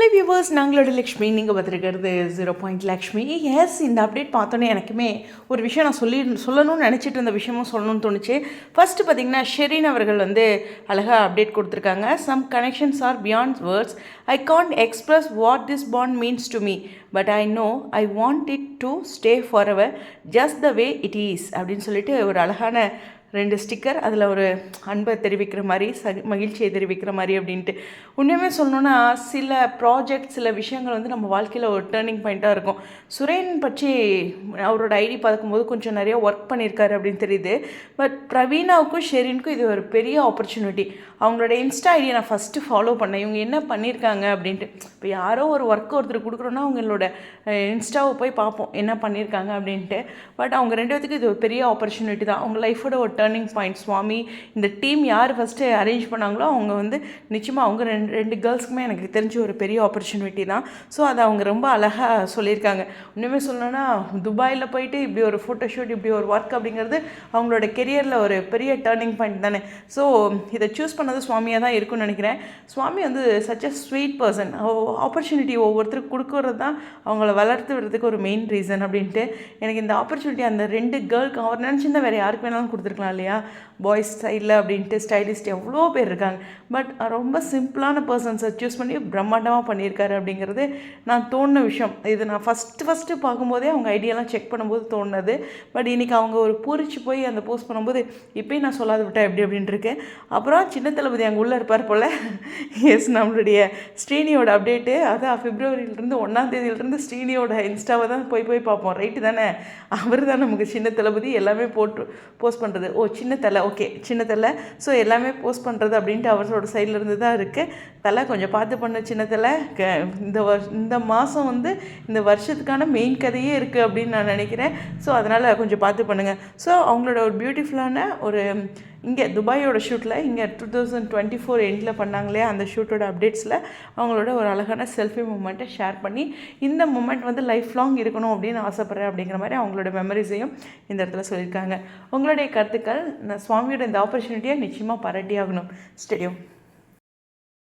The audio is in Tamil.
ஹலோ வியூவர்ஸ் நாங்களோட லக்ஷ்மி நீங்கள் பார்த்துருக்கிறது ஜீரோ பாயிண்ட் லக்ஷ்மி. எஸ் இந்த அப்டேட் பார்த்தோன்னே எனக்குமே ஒரு விஷயம் நான் சொல்லி சொல்லணும்னு நினச்சிட்டு இருந்த விஷயமும் சொல்லணும்னு தோணுச்சு. ஃபஸ்ட்டு பார்த்தீங்கன்னா ஷெரீன் அவர்கள் வந்து அழகாக அப்டேட் கொடுத்துருக்காங்க. Some connections are beyond words I can't express what this bond means to me but I know I want it to stay forever just the way it is அப்படின்னு சொல்லிட்டு ஒரு அழகான ரெண்டு ஸ்டிக்கர் அதில் ஒரு அன்பை தெரிவிக்கிற மாதிரி ச மகிழ்ச்சியை தெரிவிக்கிற மாதிரி அப்படின்ட்டு. உண்மையுமே சொல்லணுன்னா சில ப்ராஜெக்ட் சில விஷயங்கள் வந்து நம்ம வாழ்க்கையில் ஒரு டேர்னிங் பாயிண்ட்டாக இருக்கும். சுரேன் பற்றி அவரோட ஐடி பார்க்கும்போது கொஞ்சம் நிறைய ஒர்க் பண்ணியிருக்காரு அப்படின்னு தெரியுது. பட் பிரவீனாவுக்கும் ஷெரீனுக்கும் இது ஒரு பெரிய ஆப்பர்ச்சுனிட்டி அவங்களோட இன்ஸ்டா ஐடியை நான் ஃபஸ்ட்டு ஃபாலோ பண்ணேன். இவங்க என்ன பண்ணியிருக்காங்க அப்படின்ட்டு. இப்போ யாரோ ஒரு ஒர்க் ஒருத்தர் கொடுக்குறோன்னா அவங்களோட இன்ஸ்டாவை போய் பார்ப்போம். என்ன பண்ணியிருக்காங்க அப்படின்ட்டு. பட் அவங்க ரெண்டு பேத்துக்கு இது ஒரு பெரிய ஆப்பர்ச்சுனிட்டி தான். அவங்க லைஃபோட ஒரு டேர்னிங் பாயிண்ட் சுவாமி இந்த டீம் யார் ஃபஸ்ட்டு அரேஞ்ச் பண்ணாங்களோ அவங்க வந்து நிச்சயமாக அவங்க ரெண்டு ரெண்டு கேர்ள்ஸ்க்குமே எனக்கு தெரிஞ்ச ஒரு பெரிய ஆப்பர்ச்சுனிட்டி தான். ஸோ அதை அவங்க ரொம்ப அழகாக சொல்லியிருக்காங்க. இன்னுமே சொல்லணும்னா துபாயில் போயிட்டு இப்படி ஒரு ஃபோட்டோஷூட் இப்படி ஒரு ஒர்க் அப்படிங்கிறது அவங்களோட கெரியரில் ஒரு பெரிய டேர்னிங் பாயிண்ட் தானே. ஸோ இதை சூஸ் பண்ணது சுவாமியாக தான் இருக்கும்னு நினைக்கிறேன். சுவாமி வந்து such a sweet person opportunity ஒவ்வொருத்தருக்கு கொடுக்கறது தான் அவங்கள வளர்த்து விடுறதுக்கு ஒரு மெயின் ரீசன் அப்படின்ட்டு. எனக்கு இந்த ஆப்பர்ச்சுனிட்டி அந்த ரெண்டு கேர்ளுக்கு அவர் நினச்சிருந்தா வேறு யாருக்கு வேணாலும் கொடுத்துருக்கலாம். இல்லையா? பாய்ஸ் ஸ்டைலில் அப்படின்ட்டு ஸ்டைலிஸ்ட் எவ்வளோ பேர் இருக்காங்க. பட் ரொம்ப சிம்பிளான பர்சன்ஸை சூஸ் பண்ணி பிரம்மாண்டமாக பண்ணியிருக்காரு அப்படிங்கிறது நான் தோணுன விஷயம். இது நான் ஃபஸ்ட்டு ஃபஸ்ட்டு பார்க்கும்போதே அவங்க ஐடியாலாம் செக் பண்ணும்போது தோணுனது. பட் இன்றைக்கி அவங்க ஒரு பூரிச்சு போய் அந்த போஸ்ட் பண்ணும்போது இப்போயும் நான் சொல்லாது விட்டேன் எப்படி அப்படின்ட்டு இருக்கேன். அப்புறம் சின்ன தளபதி அங்கே உள்ளே இருப்பார் போல். எஸ் நம்மளுடைய ஸ்ரீனியோட அப்டேட்டு அதான் ஃபிப்ரவரியிலேருந்து ஒன்றாம் தேதியிலேருந்து ஸ்ரீனியோட இன்ஸ்டாவை தான் போய் போய் பார்ப்போம். ரைட்டு தானே? அவர் தான் நமக்கு சின்ன தளபதி. எல்லாமே போட்டு போஸ்ட் பண்ணுறது ஓ சின்ன தலை. ஓகே சின்ன தலை. ஸோ எல்லாமே போஸ்ட் பண்ணுறது அப்படின்ட்டு அவரோட சைட்லேருந்து தான் இருக்குது தலை கொஞ்சம் பார்த்து பண்ண சின்ன தலை. க இந்த வர் இந்த மாதம் வந்து இந்த வருஷத்துக்கான மெயின் கதையே இருக்குது அப்படின்னு நான் நினைக்கிறேன். ஸோ அதனால் கொஞ்சம் பார்த்து பண்ணுங்கள் ஸோ அவங்களோட ஒரு பியூட்டிஃபுல்லான ஒரு இங்கே துபாயோட ஷூட்டில் இங்கே டூ தௌசண்ட் டுவெண்ட்டி ஃபோர் எண்டில் பண்ணாங்களே அந்த ஷூட்டோட அப்டேட்ஸில் அவங்களோட ஒரு அழகான செல்ஃபி மூமெண்ட்டை ஷேர் பண்ணி இந்த மூமெண்ட் வந்து லைஃப் லாங் இருக்கணும் அப்படின்னு ஆசைப்பட்றேன் அப்படிங்கிற மாதிரி அவங்களோட மெமரிஸையும் இந்த இடத்துல சொல்லியிருக்காங்க. உங்களுடைய கருத்துக்கள் நான் சுவாமியோட இந்த ஆப்பர்ச்சுனிட்டியை நிச்சயமாக பாராட்டியாகணும். ஸ்டேடியம்.